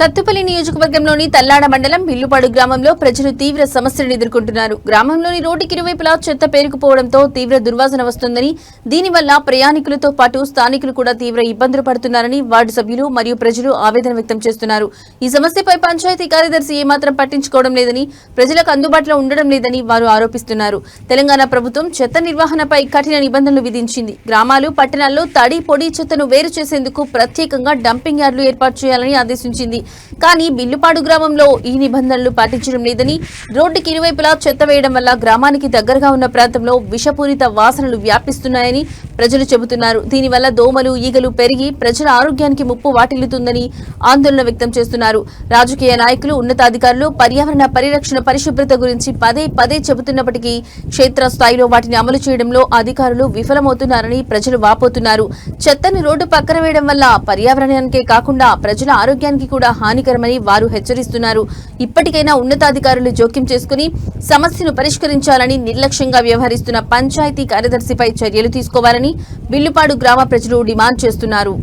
సత్తుపల్లి నియోజకవర్గంలోని తల్లాడ మండలం బిల్లుపాడు గ్రామంలో ప్రజలు తీవ్ర సమస్యలను ఎదుర్కొంటున్నారు. గ్రామంలోని రోడ్డుకి ఇరువైపులా చెత్త పేరుకుపోవడంతో తీవ్ర దుర్వాసన వస్తుందని దీనివల్ల ప్రయాణికులతో పాటు స్థానికులు కూడా తీవ్ర ఇబ్బందులు పడుతున్నారని వార్డు సభ్యులు మరియు ప్రజలు ఆవేదన వ్యక్తం చేస్తున్నారు. ఈ సమస్యపై పంచాయతీ కార్యదర్శి ఏమాత్రం పట్టించుకోవడం లేదని ప్రజలకు అందుబాటులో ఉండడం లేదని వారు ఆరోపిస్తున్నారు. తెలంగాణ ప్రభుత్వం చెత్త నిర్వహణపై కఠిన నిబంధనలు విధించింది. గ్రామాలు పట్టణాల్లో తడి పొడి చెత్తను వేరు చేసేందుకు ప్రత్యేకంగా డంపింగ్ యార్డులు ఏర్పాటు చేయాలని ఆదేశించింది. కానీ బిల్లుపాడు గ్రామంలో ఈ నిబంధనలు పాటించడం లేదని రోడ్డుకి ఇరువైపులా చెత్త వేయడం వల్ల గ్రామానికి దగ్గరగా ఉన్న ప్రాంతంలో విషపూరిత వాసనలు వ్యాపిస్తున్నాయని ప్రజలు చెబుతున్నారు. దీనివల్ల దోమలు ఈగలు పెరిగి ప్రజల ఆరోగ్యానికి ముప్పు వాటిల్లుతుందని ఆందోళన వ్యక్తం చేస్తున్నారు. రాజకీయ నాయకులు ఉన్నతాధికారులు పర్యావరణ పరిరక్షణ పరిశుభ్రత గురించి పదే పదే చెబుతున్నప్పటికీ క్షేత్రస్థాయిలో వాటిని అమలు చేయడంలో అధికారులు విఫలమవుతున్నారని ప్రజలు వాపోతున్నారు. చెత్తను రోడ్డు పక్కన వేయడం వల్ల పర్యావరణానికే కాకుండా ప్రజల ఆరోగ్యానికి కూడా హానికరమని వారు హెచ్చరిస్తున్నారు. ఇప్పటికైనా ఉన్నతాధికారులు జోక్యం చేసుకుని సమస్యను పరిష్కరించాలని నిర్లక్ష్యంగా వ్యవహరిస్తున్న పంచాయతీ కార్యదర్శిపై చర్యలు తీసుకోవాలని బిల్లుపాడు గ్రామ ప్రజలు డిమాండ్ చేస్తున్నారు.